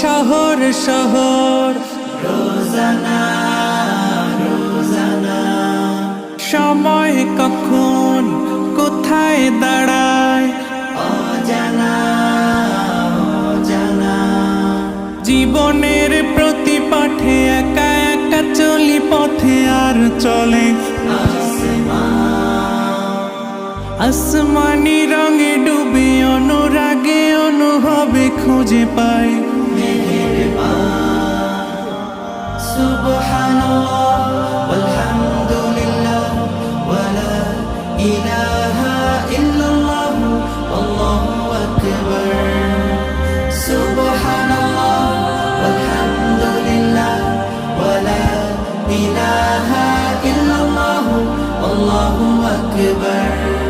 শহর শহর রোজানা রোজানা। সময় কখন কোথায় দাঁড়ায়? অজানা অজানা। জীবনের প্রতি পাঠে একা একা চলি পথে আর চলে। আসমানি রঙে ডুবে অনুরাগে অনুভবে খুঁজে পাই। সুবহানাল্লাহ ওয়ালহামদুলিল্লাহ ওয়ালা ইলাহা ইল্লাল্লাহ, আল্লাহু আকবার। সুবহানাল্লাহ ওয়ালহামদুলিল্লাহ ওয়ালা ইলাহা ইল্লাল্লাহ, আল্লাহু আকবার।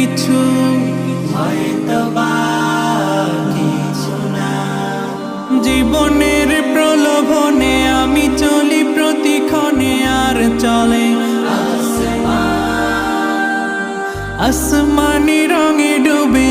কিছু। জীবনের প্রলোভনে আমি চলি প্রতিক্ষণে আর চলে আসমানি রঙে ডুবে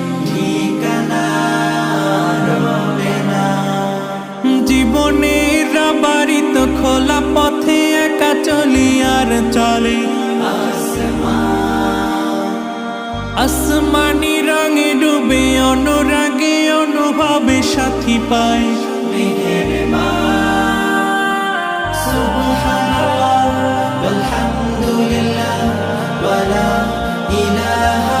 আসমানি রঙে ডুবে অনুরাগে অনুভবে সাথী পায়। সুবহানাল্লাহ আলহামদুলিল্লাহ ওয়ালা ইলাহা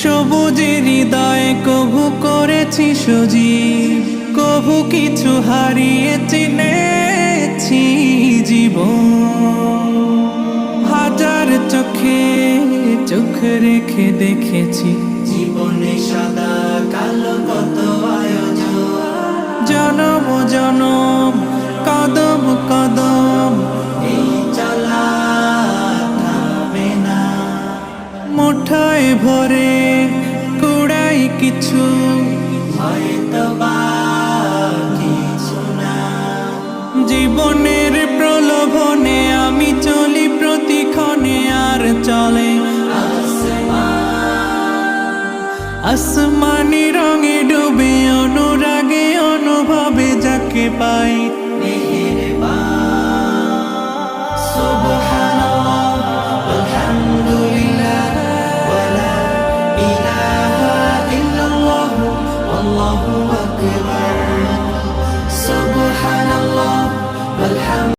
সবুজের হৃদয় কভু করেছি সজীব কভু কিছু হারিয়ে চিনেছি জীবন। হাজার চোখে চোখ রেখে দেখেছি জীবনে সাদা ভরে কুড়াই কিছু। জীবনের প্রলোভনে আমি চলি প্রতিক্ষণে আর চলে আসমানি রঙে ডুবে অনুরাগে অনুভবে যাকে পাই।